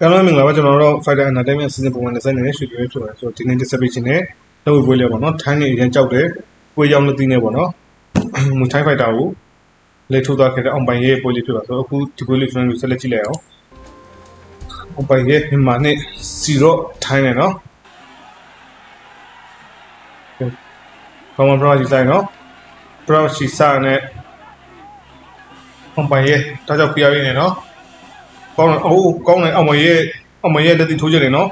အားလုံးမင်္ဂလာပါကျွန်တော်တို့ Fighter Entertainment အစီအစဉ်ပုံမှန်20နဲ့ရွှေပြောဖြစ်ပါတယ်ဆိုတော့ဒီနေ့ distribution နဲ့လောက်ဝေပွဲလေးပေါ့နော်ထိုင်းနေအရင်ကြောက်တယ်ပွဲရောက်လို့သိနေပေါ့နော်မူထိုင်း Fighter ကိုလေထိုးသွားခဲ့တဲ့အောင်ပိုင်ရဲ့ပွဲလေးဖြစ်ပါဆိုတော့အခုဒီပွဲလေးကျွန်တော်တို့ဆက်လက်ကြည့်လိုက်အောင်အောင်ပိုင်ရဲ့မြန်မာနဲ့စီရော့ထိုင်းနေနော်ကောင်းမဘရာကြီးဆိုင်နော်ဘရာရှိစာနဲ့အောင်ပိုင်ရဲ့ဒါကြောင့်ပြရရင်းနေနော် ကောင်းတယ်အိုးကောင်းတယ်အောင်မရဲ့အောင်မရဲ့လက်တီထိုးကြတယ်နော်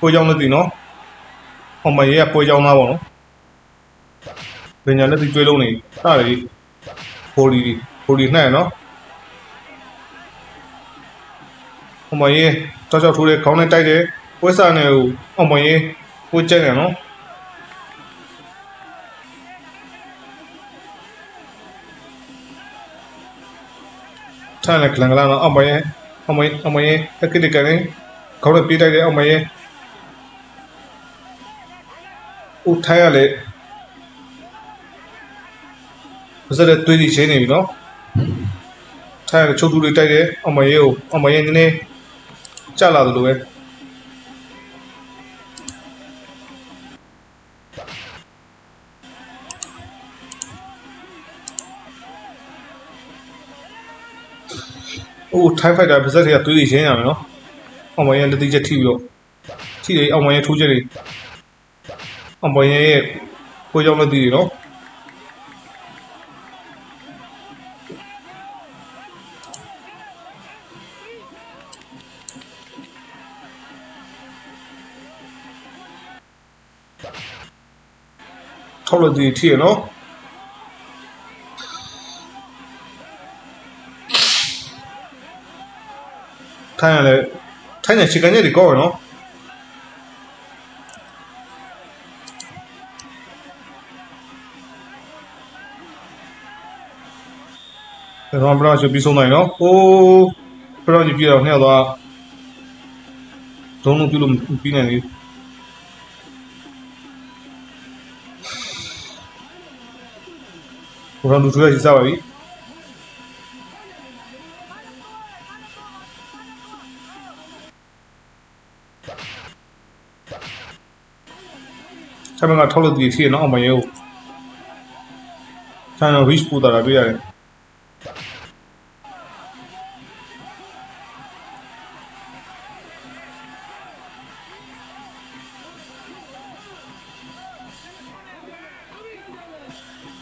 ပွဲကြောင်းလက်တီနော်အောင်မရဲ့ကပွဲကြောင်းသားပေါ့နော်ပညာလက်တီကျွေးလုံးနေအဲ့ဒါကြီးပိုလီပိုလီနှဲ့နော်အောင်မရဲ့တောက်ချောက်ထိုးတယ်ခေါင်းနဲ့တိုက်တယ်ပွဲစားနေဟိုအောင်မရဲ့ပွဲကျက်တယ်နော် ထိုင်လက်ကလန်ကလာနော်အောင်မရဲ့အောင်မရဲ့အောင်မရဲ့တက်ကစ်ကနေခေါင်းနဲ့ပြေးတိုက်တယ်အောင်မရဲ့ဦးထိုင်ရလေဘယ်စတဲ့တွေးကြည့်ချင်းနေပြီနော်ထိုင်ရချုပ်တူလေးတိုက်တယ်အောင်မရဲ့ကိုအောင်မရဲ့နည်းနည်းကြလာတယ်လို့ပဲ ဦးထိုင်ဖိုက်တာပါဇက်တွေကတွေးကြည့်ချင်းရမယ်နော်အောင်မရဲ့လက်တိချက်ထိပြီးတော့ထိတယ်အောင်မရဲ့ထိုးချက်တွေအောင်မရဲ့ရဲ့ကိုကြောင့်လက်တိတွေနော်ထောက်လက်တိထိရနော် ထိုင်ရလဲထိုင်နေချီကန်ကြီးတွေကောရနော်ဒါတော့ဘရာချပြီးဆုံးနိုင်နော်အိုးဘရာချပြီးတော့နှစ်ယောက်သွားဒုံးလုံးပြုလို့ပြီးနေလေဘရာလူထွေးရစီစားပါပြီ ဆက်မကထောက်လို့တည်ရှိရနော်အမယေကိုဆန်တော့ reach ပို့တာတွေ့ရတယ်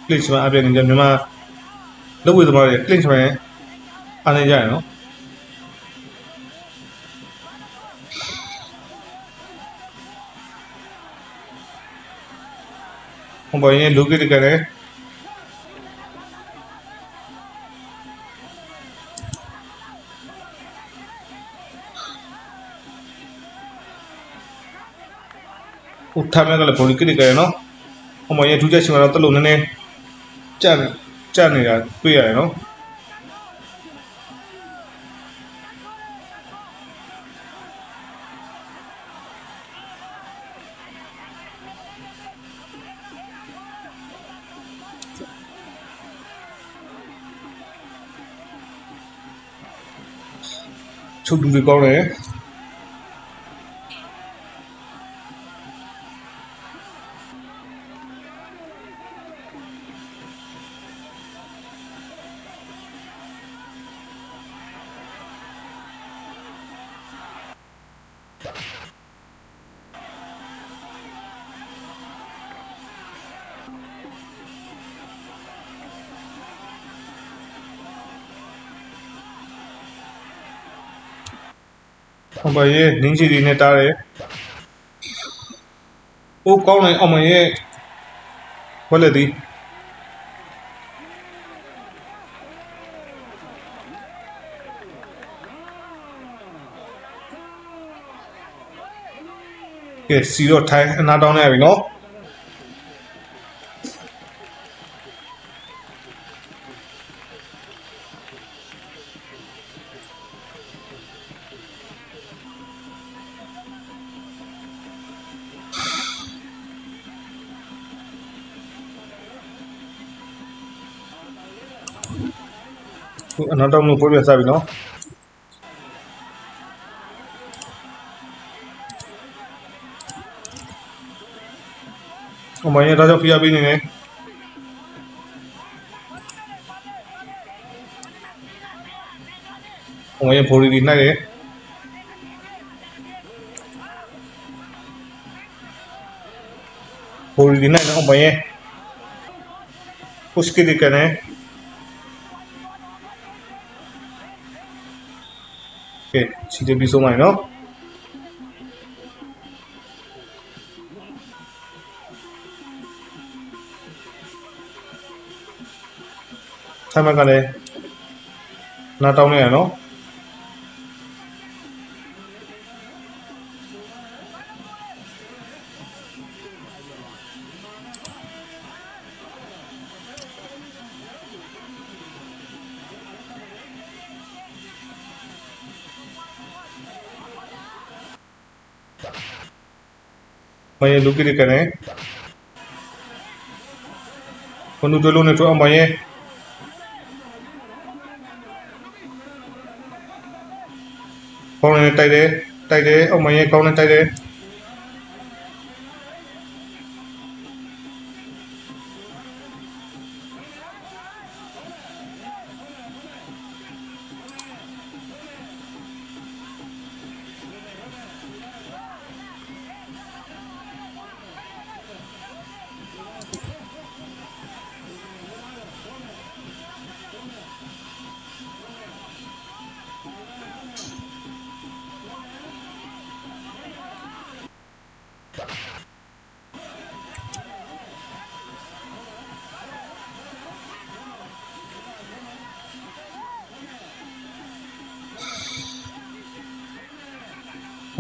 ကလစ်ချမအပြည့်နေကြမြန်မာလုပ်ဝေသမားတွေကလစ်ချမအားနေကြရနော် ဟိုဘရင်လူကိတကလည်းဥထားမဲ့ကလည်းဘုံကိတက ချက်ရှင်ကတော့တလို့နည်းနည်းကြက်ကြက်နေတာတွေ့ရတယ် နော်ချုပ်တူတွေကောင်းတယ်ဟိုဘရင်နင်းချီတွေနဲ့တားတယ်အိုးကောင်းတယ်အောင်မရဲ့ဘယ်လက်ဒီကဲစီတော့ထိုင်းအနာတောင်းနေပြီနော် အနောက်တောင်လို့ပိုးပြစပြီနော်အမရဒါကြောင့်ပြရပေးနေတယ်။ဝင်ဖိုရီဒီနိုင်တယ်။ဖိုရီဒီနိုင်တော့ဘယ် उसकी दिक्कत है ကိဒီကနေကဲချီတပြီးဆုံးပါနော်ထိုင်မကလည်းနားတောင်းနေရနော် မယေလူကိရကနေဘုံတို့လုံးနဲ့တော့အမယေကောင်းနေတိုက်တ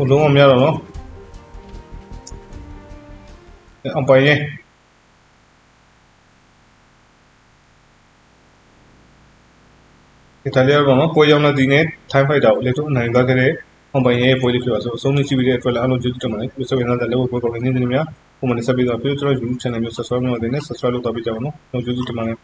ဟိုလုံးဝမရတော့နော်အဲအောင်ပိုင်ရင်ဒီတလျာတော့နော်ပွဲရောက်တဲ့ဒီနေ့ time fighter ကိုလေတော့အနိုင်သွားခဲ့တဲ့အောင်ပိုင်ရဲ့ပွဲလေးဖြစ်ပါဆိုအဆုံးနေရှိပြီးတဲ့အတွက်လည်းအားလုံးကျေးဇူးတင်ပါတယ်ဒီဆိုရင်လည်းလက်ဝဲပွဲပေါ်ကနေနေနေများပုံမှန်ဆက်ပြီးတော့ပြီးတော့ကျွန်တော် YouTube channel မျိုး subscribe လုပ်နေတယ် subscribe လုပ်တော့ပြကြပါဦးနော်ကျွန်တော်ကျေးဇူးတင်ပါတယ်